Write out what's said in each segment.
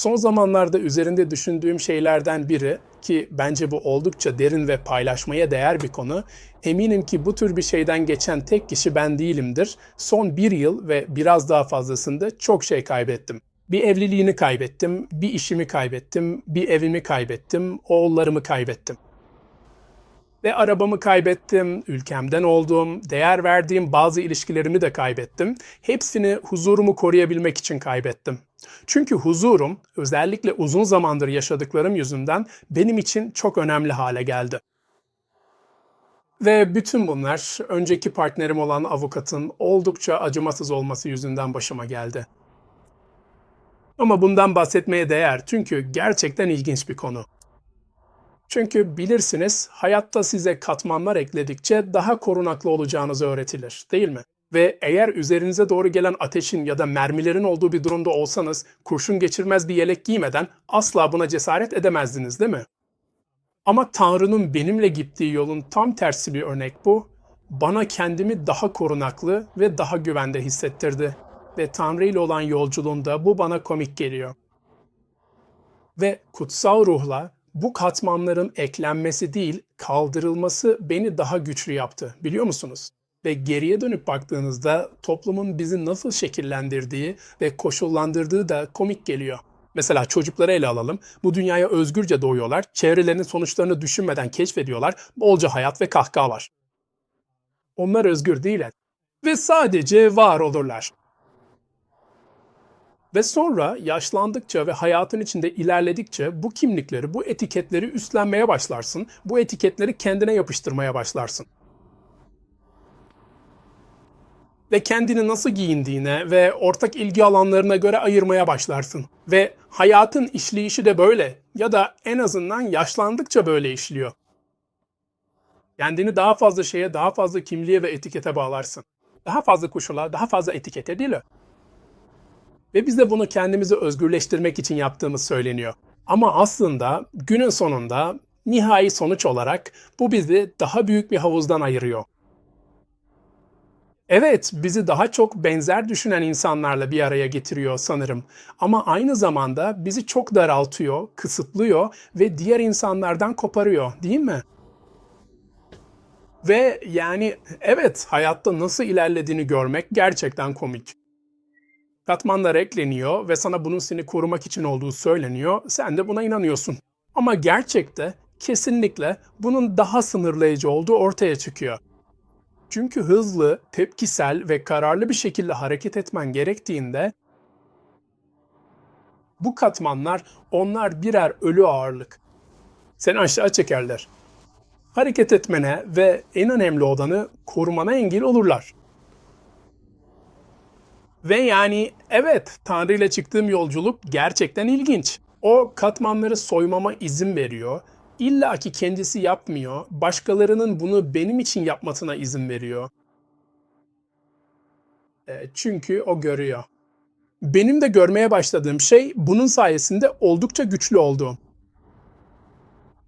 Son zamanlarda üzerinde düşündüğüm şeylerden biri ki bence bu oldukça derin ve paylaşmaya değer bir konu. Eminim ki bu tür bir şeyden geçen tek kişi ben değilimdir. Son bir yıl ve biraz daha fazlasında çok şey kaybettim. Bir evliliğini kaybettim, bir işimi kaybettim, bir evimi kaybettim, oğullarımı kaybettim. Ve arabamı kaybettim, ülkemden olduğum, değer verdiğim bazı ilişkilerimi de kaybettim. Hepsini huzurumu koruyabilmek için kaybettim. Çünkü huzurum özellikle uzun zamandır yaşadıklarım yüzünden benim için çok önemli hale geldi. Ve bütün bunlar önceki partnerim olan avukatın oldukça acımasız olması yüzünden başıma geldi. Ama bundan bahsetmeye değer çünkü gerçekten ilginç bir konu. Çünkü bilirsiniz hayatta size katmanlar ekledikçe daha korunaklı olacağınız öğretilir, değil mi? Ve eğer üzerinize doğru gelen ateşin ya da mermilerin olduğu bir durumda olsanız kurşun geçirmez bir yelek giymeden asla buna cesaret edemezdiniz değil mi? Ama Tanrı'nın benimle gittiği yolun tam tersi bir örnek bu. Bana kendimi daha korunaklı ve daha güvende hissettirdi. Ve Tanrı ile olan yolculuğunda bu bana komik geliyor. Ve kutsal ruhla bu katmanların eklenmesi değil, kaldırılması beni daha güçlü yaptı. Biliyor musunuz? Ve geriye dönüp baktığınızda toplumun bizi nasıl şekillendirdiği ve koşullandırdığı da komik geliyor. Mesela çocukları ele alalım. Bu dünyaya özgürce doğuyorlar, çevrelerinin sonuçlarını düşünmeden keşfediyorlar, bolca hayat ve kahkaha var. Onlar özgür değiller ve sadece var olurlar. Ve sonra yaşlandıkça ve hayatın içinde ilerledikçe bu kimlikleri, bu etiketleri üstlenmeye başlarsın. Bu etiketleri kendine yapıştırmaya başlarsın. Ve kendini nasıl giyindiğine ve ortak ilgi alanlarına göre ayırmaya başlarsın. Ve hayatın işleyişi de böyle ya da en azından yaşlandıkça böyle işliyor. Kendini daha fazla şeye, daha fazla kimliğe ve etikete bağlarsın. Daha fazla koşula, daha fazla etikete değil mi? Ve biz de bunu kendimizi özgürleştirmek için yaptığımız söyleniyor. Ama aslında günün sonunda nihai sonuç olarak bu bizi daha büyük bir havuzdan ayırıyor. Evet, bizi daha çok benzer düşünen insanlarla bir araya getiriyor sanırım. Ama aynı zamanda bizi çok daraltıyor, kısıtlıyor ve diğer insanlardan koparıyor, değil mi? Ve yani evet, hayatta nasıl ilerlediğini görmek gerçekten komik. Katmanlar ekleniyor ve sana bunun seni korumak için olduğu söyleniyor. Sen de buna inanıyorsun. Ama gerçekte kesinlikle bunun daha sınırlayıcı olduğu ortaya çıkıyor. Çünkü hızlı, tepkisel ve kararlı bir şekilde hareket etmen gerektiğinde bu katmanlar onlar birer ölü ağırlık. Seni aşağı çekerler. Hareket etmene ve en önemli olanı korumana engel olurlar. Ve yani evet Tanrı ile çıktığım yolculuk gerçekten ilginç. O katmanları soymama izin veriyor. İlla ki kendisi yapmıyor. Başkalarının bunu benim için yapmasına izin veriyor. E, çünkü o görüyor. Benim de görmeye başladığım şey bunun sayesinde oldukça güçlü olduğum.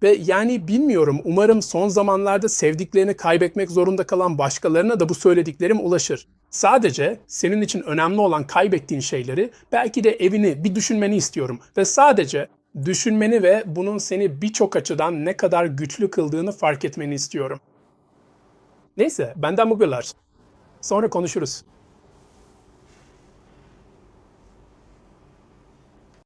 Ve yani bilmiyorum umarım son zamanlarda sevdiklerini kaybetmek zorunda kalan başkalarına da bu söylediklerim ulaşır. Sadece senin için önemli olan kaybettiğin şeyleri belki de evini bir düşünmeni istiyorum. Ve sadece düşünmeni ve bunun seni birçok açıdan ne kadar güçlü kıldığını fark etmeni istiyorum. Neyse benden bu kadar. Sonra konuşuruz.